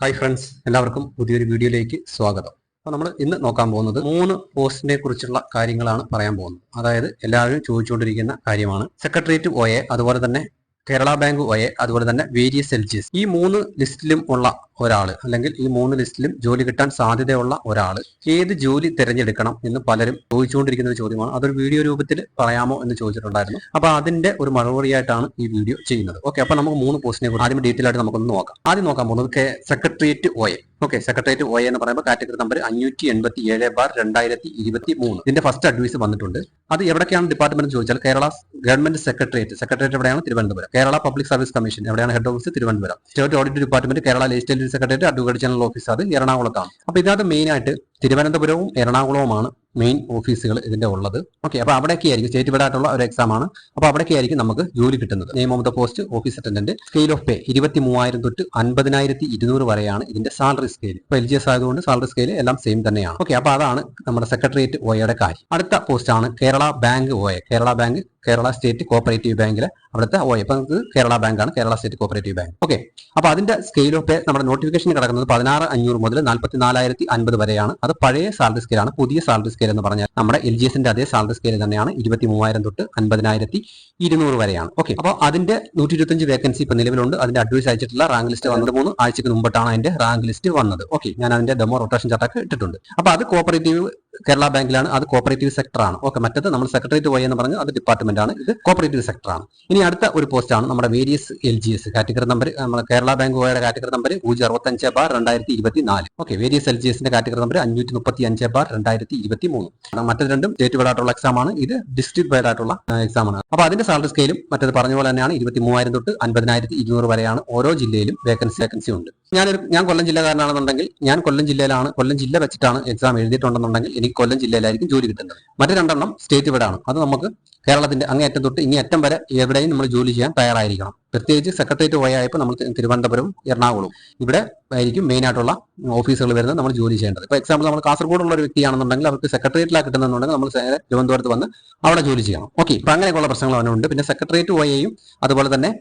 Hi friends എല്ലാവർക്കും പുതിയൊരു വീഡിയോയിലേക്ക് സ്വാഗതം. അപ്പോൾ നമ്മൾ ഇന്ന് നോക്കാൻ പോകുന്നത് മൂന്ന് പോസ്റ്റിനെ കുറിച്ചുള്ള കാര്യങ്ങളാണ് പറയാൻ പോകുന്നത്. അതായത് എല്ലാവരും ചോദിച്ചുകൊണ്ടിരിക്കുന്ന കാര്യമാണ്. സെക്രട്ടേറിയറ്റ് ഒ അതുപോലെ തന്നെ കേരള ബാങ്ക് എ അതുപോലെ തന്നെ വേരിയസ് എൽ ജി എസ് ഈ മൂന്ന് ലിസ്റ്റിലും ഉള്ള ഒരാൾ അല്ലെങ്കിൽ ഈ മൂന്ന് ലിസ്റ്റിലും ജോലി കിട്ടാൻ സാധ്യതയുള്ള ഒരാൾ ഏത് ജോലി തിരഞ്ഞെടുക്കണം എന്ന് പലരും ചോദിച്ചുകൊണ്ടിരിക്കുന്ന ഒരു ചോദ്യമാണ്. അതൊരു വീഡിയോ രൂപത്തിൽ പറയാമോ എന്ന് ചോദിച്ചിട്ടുണ്ടായിരുന്നു. അപ്പൊ അതിന്റെ ഒരു മറുപടിയായിട്ടാണ് ഈ വീഡിയോ ചെയ്യുന്നത്. ഓക്കെ അപ്പൊ നമുക്ക് മൂന്ന് പോസ്റ്റിനെ കുറിച്ച് ആദ്യം ഡീറ്റെയിൽ ആയിട്ട് നമുക്കൊന്ന് നോക്കാം. ആദ്യം നോക്കാൻ പോകുന്നത് secretariat O A okay secretariat O എന്ന് പറയുമ്പോൾ കാറ്റഗറി നമ്പർ അഞ്ഞൂറ്റി എൺപത്തി ഏഴ് ബാർ രണ്ടായിരത്തി ഇരുപത്തി മൂന്ന് ഇതിന്റെ ഫസ്റ്റ് അഡ്വൈസ് വന്നിട്ടുണ്ട്. അത് എവിടെയാണ് ഡിപ്പാർട്ട്മെന്റ് ചോദിച്ചാൽ കേരള ഗവൺമെന്റ് സെക്രട്ടേറിയറ്റ് സെക്രട്ടേറിയറ്റ് എവിടെയാണ്? Thiruvananthapuram. Kerala public service commission എവിടെയാണ്? Head office Thiruvananthapuram. State audit department Kerala legislative secretariat advocate general office അത് എറണാകുളത്താണ്. അപ്പൊ ഇതിനകത്ത് മെയിൻ ആയിട്ട് തിരുവനന്തപുരവും എറണാകുളവുമാണ് മെയിൻ ഓഫീസുകൾ ഇതിന്റെ ഉള്ളത്. ഓക്കെ അപ്പൊ അവിടേക്ക് ആയിരിക്കും സ്റ്റേറ്റ് വൈഡ് ഒരു എക്സാം ആണ്. അപ്പൊ അവിടേക്ക് ആയിരിക്കും നമുക്ക് ജോലി കിട്ടുന്നത്. Name of the post office attendant scale of pay ഇരുപത്തി മൂവായിരം തൊട്ട് അൻപതിനായിരത്തി ഇരുന്നൂറ് വരെയാണ് ഇതിന്റെ സാലറി സ്കെയിൽ ഇപ്പൊ എൽ ജി എസ് ആയതുകൊണ്ട് സാലറി സ്കെയിൽ എല്ലാം സെയിം തന്നെയാണ്. ഓക്കെ അപ്പൊ അതാണ് നമ്മുടെ സെക്രട്ടേറിയറ്റ് ഒയുടെ കാര്യം. അടുത്ത പോസ്റ്റ് ആണ് Kerala bank O Kerala bank Kerala state cooperative ബാങ്കിലെ അവിടുത്തെ ഓ ഇപ്പം നമുക്ക് കേരള ബാങ്കാണ് Kerala state cooperative bank okay അപ്പോൾ അതിന്റെ സ്കെയിൽ ഓഫ് പേ നമ്മുടെ നോട്ടിഫിക്കേഷൻ കിടക്കുന്നത് പതിനാറ് അഞ്ഞൂറ് മുതൽ നാൽപ്പത്തി നാലായിരത്തി അൻപത് വരെയാണ്. അത് പഴയ സാലറി സ്കെയിലാണ് പുതിയ സാലറി സ്കെയിൽ എന്ന് പറഞ്ഞാൽ നമ്മുടെ എൽ ജി എസിന്റെ അതേ സാലറി സ്കെയിൽ തന്നെയാണ് ഇരുപത്തി മൂവായിരം തൊട്ട് അൻപതിനായിരത്തി ഇരുന്നൂറ് വരെയാണ്. ഓക്കെ അപ്പോൾ അതിന്റെ നൂറ്റി ഇരുപത്തഞ്ച് വേക്കൻസി ഇപ്പൊ നിലവിലുണ്ട്. അതിന്റെ അഡ്വൈസ് അയച്ചിട്ടുള്ള റാങ്ക് ലിസ്റ്റ് വന്നത് മൂന്ന് ആഴ്ചക്ക് മുമ്പിട്ടാണ് അതിന്റെ റാങ്ക് ലിസ്റ്റ് വന്നത്. ഓക്കെ ഞാൻ അതിന്റെ ഡെമോ റൊട്ടേഷൻ ചാർട്ടൊക്കെ ഇട്ടിട്ടുണ്ട്. അപ്പോൾ അത് കോപ്പറേറ്റീവ് കേരള ബാങ്കിലാണ് അത് കോപ്പറേറ്റീവ് സെക്ടറാണ് ഓക്കെ മറ്റത് നമ്മൾ സെക്രട്ടേറിയറ്റ് പോയി എന്ന് പറഞ്ഞ് അത് ഡിപ്പാർട്ട്മെന്റ് ആണ്. ഇത് കോപ്പറേറ്റീവ് സെക്ടറാണ് ഇനി അടുത്ത ഒരു പോസ്റ്റാണ് നമ്മുടെ various L G S category number നമ്മുടെ കേരള ബാങ്ക് പോയുടെ കാറ്റഗറി നമ്പർ പൂജ്യം അറുപത്തഞ്ച് ബാർ രണ്ടായിരത്തി ഇരുപത്തി നാല് ഓക്കെ വേരിയസ് എൽ ജി എസിന്റെ കാറ്റഗറി നമ്പർ അഞ്ഞൂറ്റി മുപ്പത്തി അഞ്ച് ബാർ രണ്ടായിരത്തി ഇരുപത്തി മൂന്ന് മറ്റത് രണ്ടും സ്റ്റേറ്റ് വൈഡ് ആയിട്ടുള്ള എക്സാം ആണ്. ഇത് ഡിസ്ട്രിക്ട് വൈഡ് ആയിട്ടുള്ള എക്സാം ആണ്. അപ്പൊ അതിന്റെ സാലറി സ്കെയിലും മറ്റത് പറഞ്ഞ പോലെ തന്നെയാണ് ഇരുപത്തി മൂവായിരം തൊട്ട് അൻപതിനായിരത്തി ഇരുന്നൂറ് വരെയാണ് ഓരോ ജില്ലയിലും വേക്കൻസി വേക്കൻസി ഉണ്ട്. ഞാനൊരു ഞാൻ കൊല്ലം ജില്ലക്കാരനാണെന്നുണ്ടെങ്കിൽ ഞാൻ കൊല്ലം ജില്ലയിലാണ് കൊല്ലം ജില്ല വെച്ചിട്ടാണ് എക്സാം എഴുതിയിട്ടുണ്ടെന്നുണ്ടെങ്കിൽ എനിക്ക് കൊല്ലം ജില്ലയിലായിരിക്കും ജോലി കിട്ടുന്നത്. മറ്റു രണ്ടെണ്ണം സ്റ്റേറ്റ് വിടാണ് അത് നമുക്ക് കേരളത്തിന്റെ അങ്ങേയറ്റം തൊട്ട് ഇനി അറ്റം വരെ എവിടെയും നമ്മൾ ജോലി ചെയ്യാൻ തയ്യാറായിരിക്കണം. പ്രത്യേകിച്ച് സെക്രട്ടേറിയറ്റ് പോയായപ്പോൾ നമ്മൾ തിരുവനന്തപുരം എറണാകുളം ഇവിടെ ആയിരിക്കും മെയിൻ ആയിട്ടുള്ള ഓഫീസുകൾ വരുന്നത് നമ്മൾ ജോലി ചെയ്യേണ്ടത്. ഇപ്പൊ എക്സാമ്പിൾ നമ്മൾ കാസർഗോഡുള്ള ഒരു വ്യക്തിയാണെന്നുണ്ടെങ്കിൽ അവർക്ക് സെക്രട്ടേറിയറ്റിലാണ് കിട്ടുന്നുണ്ടെങ്കിൽ നമ്മൾ തിരുവനന്തപുരത്ത് വന്ന് അവിടെ ജോലി ചെയ്യണം. ഓക്കെ ഇപ്പൊ അങ്ങനെയൊക്കെയുള്ള പ്രശ്നങ്ങൾ അവനുണ്ട്. പിന്നെ സെക്രട്ടേറിയറ്റ് പോയെയും അതുപോലെ തന്നെ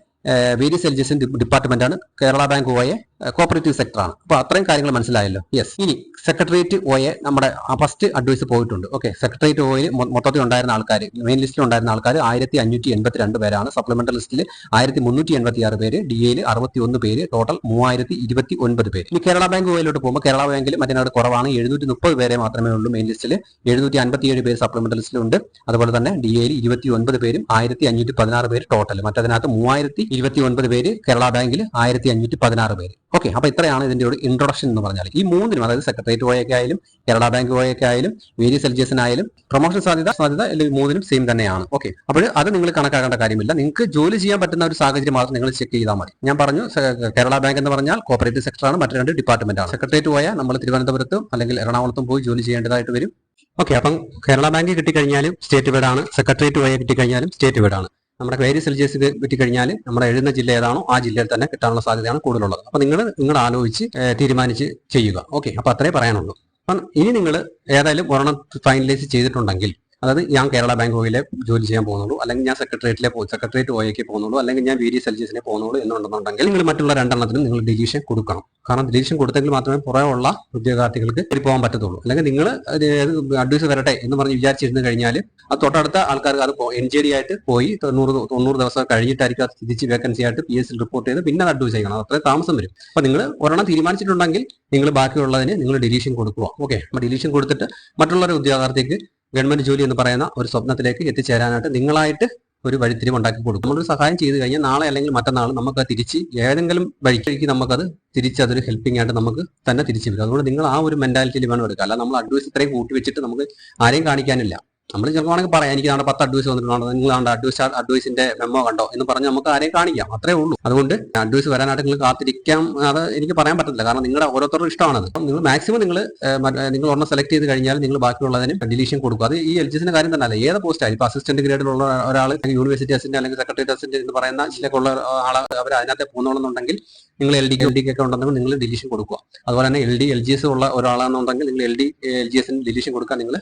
വേരിയസ് എൽജിസിൻ ഡിപ്പാർട്ട്മെന്റാണ് കേരള ബാങ്ക് ഒയെ കോപ്പറേറ്റീവ് സെക്ടറാണ് അപ്പോൾ അപ്പൊ അത്രയും കാര്യങ്ങൾ മനസ്സിലായല്ലോ. യെസ് ഇനി സെക്രട്ടേറിയറ്റ് ഒയെ നമ്മുടെ ഫസ്റ്റ് അഡ്വൈസ് പോയിട്ടുണ്ട്. ഓക്കെ സെക്രട്ടേറിയറ്റ് ഒയിൽ മൊത്തത്തിൽ ഉണ്ടായിരുന്ന ആൾക്കാർ മെയിൻ ലിസ്റ്റിൽ ഉണ്ടായിരുന്ന ആൾക്കാർ ആയിരത്തി അഞ്ഞൂറ്റി എൺപത്തി രണ്ട് പേരാണ്. സപ്ലിമെന്റൽ ലിസ്റ്റിൽ ആയിരത്തി മുന്നൂറ്റി എൺപത്തി ആറ് പേര് ഡി എയിൽ അറുപത്തി ഒന്ന് പേര് ടോട്ടൽ മൂവായിരത്തി ഇരുപത്തി ഒൻപത് പേര്. ഇനി കേരള ബാങ്ക് ഒയിലോട്ട് പോകുമ്പോൾ കേരള ബാങ്കിൽ മറ്റേ കുറവാണ്. എഴുന്നൂറ്റി മുപ്പത് പേരെ മാത്രമേ ഉള്ളൂ മെയിൻ ലിസ്റ്റിൽ എഴുന്നൂറ്റി അൻപത്തി ഏഴ് പേര് സപ്ലിമെന്റൽ ലിസ്റ്റിലുണ്ട് അതുപോലെ തന്നെ ഡി എയിൽ ഇരുപത്തി ഒൻപത് പേരും ആയിരത്തി അഞ്ഞൂറ്റി പതിനാറ് പേര് ടോട്ടൽ മറ്റതിനകത്ത് മൂവായിരത്തി ഇരുപത്തി ഒൻപത് പേര് കേരള ബാങ്കിൽ ആയിരത്തി അഞ്ഞൂറ്റി പതിനാറ് പേര്. ഓക്കെ അപ്പോൾ ഇത്രയാണ് ഇതിന്റെ ഒരു ഇൻട്രൊഡക്ഷൻ എന്ന് പറഞ്ഞാൽ ഈ മൂന്നിനും അതായത് സെക്രട്ടേറിയറ്റ് പോയൊക്കെ ആയാലും കേരള ബാങ്ക് പോയൊക്കെ ആയാലും വേരിയസ് എൽജിയസിനായാലും പ്രൊമോഷൻ സാധ്യത സാധ്യത മൂന്നിനും സെയിം തന്നെയാണ്. ഓക്കെ അപ്പോൾ അത് നിങ്ങൾ കണക്കാക്കേണ്ട കാര്യമില്ല. നിങ്ങൾക്ക് ജോലി ചെയ്യാൻ പറ്റുന്ന ഒരു സാഹചര്യം മാത്രം നിങ്ങൾ ചെക്ക് ചെയ്താൽ മതി. ഞാൻ പറഞ്ഞു കേരള ബാങ്ക് എന്ന് പറഞ്ഞാൽ കോപ്പറേറ്റീവ് സെക്ടറാണ് മറ്റു രണ്ട് ഡിപ്പാർട്ട്മെന്റ് ആണ്. സെക്രട്ടേറിയറ്റ് പോയാൽ നമ്മൾ തിരുവനന്തപുരത്തും അല്ലെങ്കിൽ എറണാകുളത്തും പോയി ജോലി ചെയ്യേണ്ടതായിട്ട് വരും. ഓക്കെ അപ്പം കേരള ബാങ്ക് കിട്ടിക്കഴിഞ്ഞാലും സ്റ്റേറ്റ് വീടാണ് സെക്രട്ടേറിയറ്റ് പോയാൽ കിട്ടിക്കഴിഞ്ഞാലും സ്റ്റേറ്റ് വീടാണ് നമ്മുടെ വേരിയസ് എൽജിയസ് കിട്ടിക്കഴിഞ്ഞാൽ നമ്മുടെ എഴുതുന്ന ജില്ല ഏതാണോ ആ ജില്ലയിൽ തന്നെ കിട്ടാനുള്ള സാധ്യതയാണ് കൂടുതലുള്ളത്. അപ്പൊ നിങ്ങൾ നിങ്ങൾ ആലോചിച്ച് തീരുമാനിച്ച് ചെയ്യുക. ഓക്കെ. അപ്പൊ അത്രേ പറയാനുള്ളൂ. അപ്പം ഇനി നിങ്ങൾ ഏതായാലും ഒരെണ്ണം ഫൈനലൈസ് ചെയ്തിട്ടുണ്ടെങ്കിൽ അതായത് ഞാൻ കേരള ബാങ്ക് ഓയിലെ ജോലി ചെയ്യാൻ പോകുന്നുള്ളൂ. അല്ലെങ്കിൽ ഞാൻ സെക്രട്ടേറിയറ്റിലെ പോകും സെക്രട്ടേറിയറ്റ് ഓയിലേക്ക് പോകുന്നുള്ളൂ. അല്ലെങ്കിൽ ഞാൻ വി ഡി സെൽജിസിനെ പോകുന്നുള്ളൂ എന്നുണ്ടെന്നുണ്ടെങ്കിൽ നിങ്ങൾ മറ്റുള്ള രണ്ടെണ്ണത്തിനും നിങ്ങൾ ഡിലീഷൻ കൊടുക്കണം. കാരണം ഡിലീഷൻ കൊടുത്തെങ്കിൽ മാത്രമേ പുറമുള്ള ഉദ്യോഗാർത്ഥികൾക്ക് പോകാൻ പറ്റത്തുള്ളൂ. അല്ലെങ്കിൽ നിങ്ങൾ അഡ്വൈസ് വരട്ടെ എന്ന് പറഞ്ഞ് വിചാരിച്ചിരുന്നു കഴിഞ്ഞാൽ അത് തൊട്ടടുത്ത ആൾക്കാർക്ക് അത് എൻ ജെ ഡി ആയിട്ട് പോയി തൊണ്ണൂറ് തൊണ്ണൂറ് ദിവസം കഴിഞ്ഞിട്ടായിരിക്കും അത് തിരിച്ച് വേക്കൻസി ആയിട്ട് പി എസ് റിപ്പോർട്ട് ചെയ്ത് പിന്നെ അത് അഡ്വൈസ് ചെയ്യണം. അത്ര താമസം വരും. അപ്പൊ നിങ്ങൾ ഒരെണ്ണം തീരുമാനിച്ചിട്ടുണ്ടെങ്കിൽ നിങ്ങൾ ബാക്കിയുള്ളതിന് നിങ്ങൾ ഡിലീഷൻ കൊടുക്കുക. ഓക്കെ? അപ്പൊ ഡിലീഷൻ കൊടുത്തിട്ട് മറ്റുള്ളവരെ ഉദ്യോഗാർത്ഥിക്ക് ഗവൺമെന്റ് ജോലി എന്ന് പറയുന്ന ഒരു സ്വപ്നത്തിലേക്ക് എത്തിച്ചേരാനായിട്ട് നിങ്ങളായിട്ട് ഒരു വഴിത്തിരിവ് ഉണ്ടാക്കി കൊടുക്കും. നമ്മളൊരു സഹായം ചെയ്തു കഴിഞ്ഞാൽ നാളെ അല്ലെങ്കിൽ മറ്റന്നാൾ നമുക്ക് തിരിച്ച് ഏതെങ്കിലും വഴിക്ക് നമുക്കത് തിരിച്ച് അതൊരു ഹെൽപ്പിംഗ് ആയിട്ട് നമുക്ക് തന്നെ തിരിച്ചു വരും അതുകൊണ്ട് നിങ്ങൾ ആ ഒരു മെന്റാലിറ്റിയിൽ വേണം എടുക്കുക അല്ല നമ്മൾ അഡ്വൈസ് ഇത്രയും കൂട്ടി വെച്ചിട്ട് നമുക്ക് ആരെയും കാണിക്കാനില്ല. നമ്മൾ ചിലപ്പോൾ പറയാം എനിക്ക് നമ്മുടെ പത്ത് അഡ്വൈസ് വന്നിട്ടുണ്ടോ നിങ്ങൾ നമ്മുടെ അഡ്വൈസ് അഡ്വൈസിന്റെ മെമ്മോ കണ്ടോ എന്ന് പറഞ്ഞ് നമുക്ക് ആരെയും കാണിക്കാം. അത്രേ ഉള്ളൂ. അതുകൊണ്ട് അഡ്വൈസ് വരാനായിട്ട് നിങ്ങൾ കാത്തിരിക്കാം. അത് എനിക്ക് പറയാൻ പറ്റില്ല കാരണം നിങ്ങളുടെ ഓരോരുത്തരുടെ ഇഷ്ടമാണത്. നിങ്ങൾ മാക്സിമം നിങ്ങൾ നിങ്ങൾ ഒരെണ്ണം സെലക്ട് ചെയ്ത് കഴിഞ്ഞാൽ നിങ്ങൾ ബാക്കിയുള്ളതിന് ഡിലീഷൻ കൊടുക്കും. അത് ഈ എൽ ജിസിന്റെ കാര്യം തന്നെ അല്ല ഏത് പോസ്റ്റായി ഇപ്പൊ അസിസ്റ്റന്റ് ഗ്രേഡിലുള്ള ഒരാൾ യൂണിവേഴ്സിറ്റി അസിസ്റ്റന്റ് അല്ലെങ്കിൽ സെക്രട്ടറി അസിസ്റ്റന്റ് എന്ന് പറയുന്ന ചിലക്കുള്ള ആൾ അവർ അതിനകത്ത് പോകുന്നുണ്ടെന്നുണ്ടെങ്കിൽ നിങ്ങൾ എൽ ഡി എൽ ഡിക്ക് ഒക്കെ ഉണ്ടെങ്കിൽ നിങ്ങൾ ഡിലീഷൻ കൊടുക്കുക. അതുപോലെ തന്നെ L D L G S ഉള്ള ഒരാളാണെന്നുണ്ടെങ്കിൽ നിങ്ങൾ എൽ ഡി എൽ ജി എസിന് ഡിലീഷൻ കൊടുക്കാൻ നിങ്ങൾ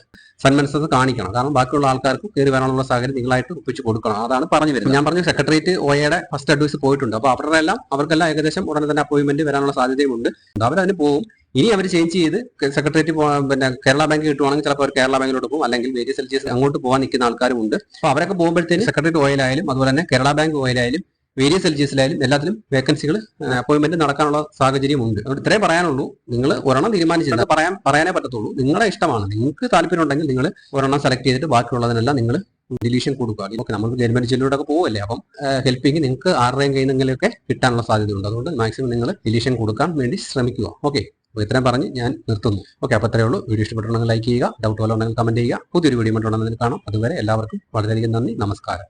സന്മനസ് കാണിക്കണം. കാരണം ബാക്കിയുള്ള ആൾക്കാർക്ക് കയറി വരാനുള്ള സാഹചര്യം നിങ്ങളായിട്ട് ഒപ്പിച്ച് കൊടുക്കണം. അതാണ് പറഞ്ഞു വരുന്നത്. ഞാൻ പറഞ്ഞു സെക്രട്ടേറിയറ്റ് ഒയുടെ ഫസ്റ്റ് അഡ്വൈസ് പോയിട്ടുണ്ട്. അപ്പോൾ അവരുടെ എല്ലാം അവർക്കെല്ലാം ഏകദേശം ഉടനെ തന്നെ അപ്പോയിന്റ്മെന്റ് വരാനുള്ള സാധ്യതയുമുണ്ട്. അവരതിന് പോകും. ഇനി അവർ ചേഞ്ച് ചെയ്ത് സെക്രട്ടേറിയറ്റ് പിന്നെ കേരള ബാങ്ക് കിട്ടുവാണെങ്കിൽ ചിലപ്പോൾ അവർ കേരള ബാങ്കിലോട്ട് പോകും. അല്ലെങ്കിൽ വേരിയസ് എൽ അങ്ങോട്ട് പോകാൻ നിൽക്കുന്ന ആൾക്കാരും ഉണ്ട് അപ്പോൾ അവരൊക്കെ പോകുമ്പോഴത്തേക്കും സെക്രട്ടേറിയറ്റ് ഓയിലായാലും അതുപോലെ തന്നെ കേരള ബാങ്ക് ഓയിലായാലും വേരിയസ് എൽ ജി എസിലായാലും എല്ലാത്തിലും വേക്കൻസികൾ അപ്പോയിന്റ്മെന്റ് നടക്കാനുള്ള സാഹചര്യം ഉണ്ട് അതുകൊണ്ട് ഇത്രേ പറയാനുള്ളൂ. നിങ്ങൾ ഒരെണ്ണം തീരുമാനിച്ചിട്ട് പറയാൻ പറയാനേ പറ്റത്തുള്ളൂ. നിങ്ങളുടെ ഇഷ്ടമാണ്. നിങ്ങൾക്ക് താല്പര്യം ഉണ്ടെങ്കിൽ നിങ്ങൾ ഒരെണ്ണം സെലക്ട് ചെയ്തിട്ട് ബാക്കിയുള്ളതിനെല്ലാം നിങ്ങൾ ഡിലീഷൻ കൊടുക്കുക. ഓക്കെ നമ്മൾ ഗവൺമെന്റ് ജില്ലയോടെ ഒക്കെ പോവല്ലേ? അപ്പം ഹെൽപ്പിംഗ് നിങ്ങൾക്ക് ആരുടെയും കയ്യിൽ നിന്നെങ്കിലൊക്കെ കിട്ടാനുള്ള സാധ്യതയുണ്ട്. അതുകൊണ്ട് മാക്സിമം നിങ്ങൾ ഡിലീഷൻ കൊടുക്കാൻ വേണ്ടി ശ്രമിക്കുക. ഓക്കെ അപ്പോൾ ഇത്രയും പറഞ്ഞ് ഞാൻ നിർത്തുന്നു. ഓക്കെ അപ്പോൾ അത്രയേ ഉള്ളൂ. വീഡിയോ ഇഷ്ടപ്പെട്ടുണ്ടെങ്കിൽ ലൈക്ക് ചെയ്യുക. ഡൗട്ട് പോലെ ഉണ്ടെങ്കിൽ കമന്റ് ചെയ്യുക. പുതിയൊരു വീഡിയോ മറ്റുണ്ടെങ്കിൽ കാണാം. അതുവരെ എല്ലാവർക്കും വളരെയധികം നന്ദി. നമസ്കാരം.